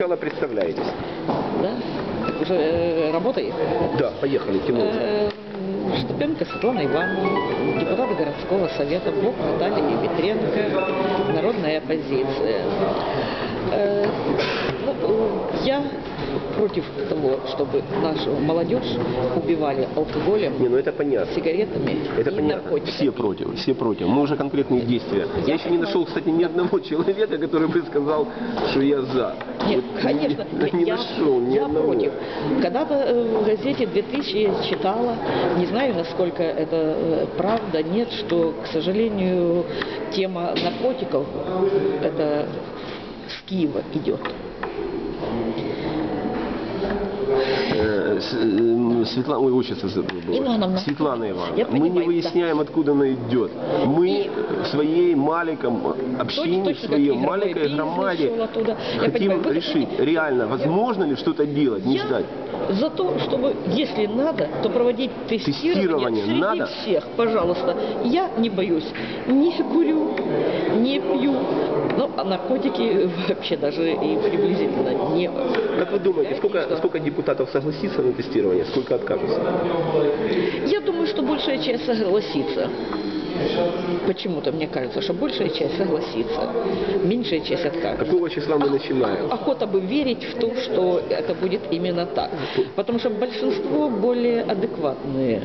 Сначала представляетесь. Да? Уже э, работает. Да, поехали, Тимур. Э, Штепенко Светлана Ивановна, депутат городского совета, блок Наталья Ветренко, народная оппозиция. Э, против того, чтобы нашу молодежь убивали алкоголем, Не, ну это понятно. сигаретами Это и понятно. наркотиками. Все против, все против. Мы уже конкретные действия. Я, Я еще не нашел, кстати, ни одного человека, который бы сказал, что я за. Нет, Вот конечно, не, не я, нашел ни я одного. против. Когда-то э, в газете 2000 читала, не знаю, насколько это э, правда, нет, что, к сожалению, тема наркотиков, это с Киева идет. Thank you. Светлана, ой, отчество забыл. Ивановна. Светлана Ивановна. Мы не выясняем, откуда она идет. Мы своей маленьком общине, своей маленькой громаде хотим решить, реально, возможно ли что-то делать, не ждать. за то, чтобы, если надо, то проводить тестирование, Тестирование среди надо? всех, пожалуйста. Я не боюсь, не курю, не пью, ну, а наркотики вообще даже и приблизительно не... Как вы думаете, сколько, сколько депутатов согласится на тестирование, сколько откажутся? Я думаю, что большая часть согласится. Почему-то мне кажется, что большая часть согласится, меньшая часть откажется. Какого числа мы начинаем? Охота бы верить в то, что это будет именно так. Потому что большинство более адекватные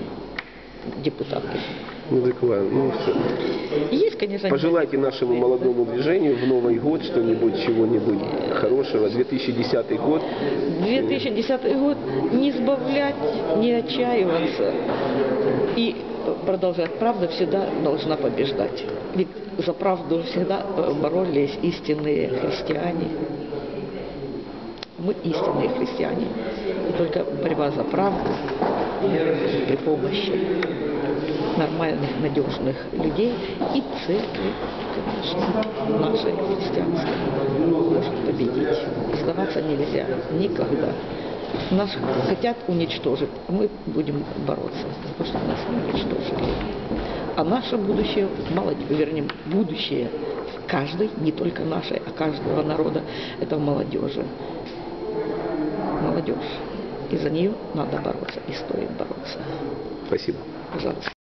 депутаты. Закрываем. Ну, все. Есть, конечно, Пожелайте нашему молодому движению в Новый год что-нибудь, чего-нибудь хорошего. 2010 год. 2010 год не сбавлять, не отчаиваться и продолжать. Правда всегда должна побеждать. Ведь за правду всегда боролись истинные христиане. Мы истинные христиане. И только борьба за правду при помощи нормальных, надежных людей и церкви, конечно, нашей христианской, может победить. Сдаваться нельзя никогда. Нас хотят уничтожить, а мы будем бороться за то, чтобы нас уничтожили. А наше будущее, молодежь, вернее, будущее каждой, не только нашей, а каждого народа, это молодежи. Молодежь. И за нее надо бороться, и стоит бороться. Спасибо. Пожалуйста.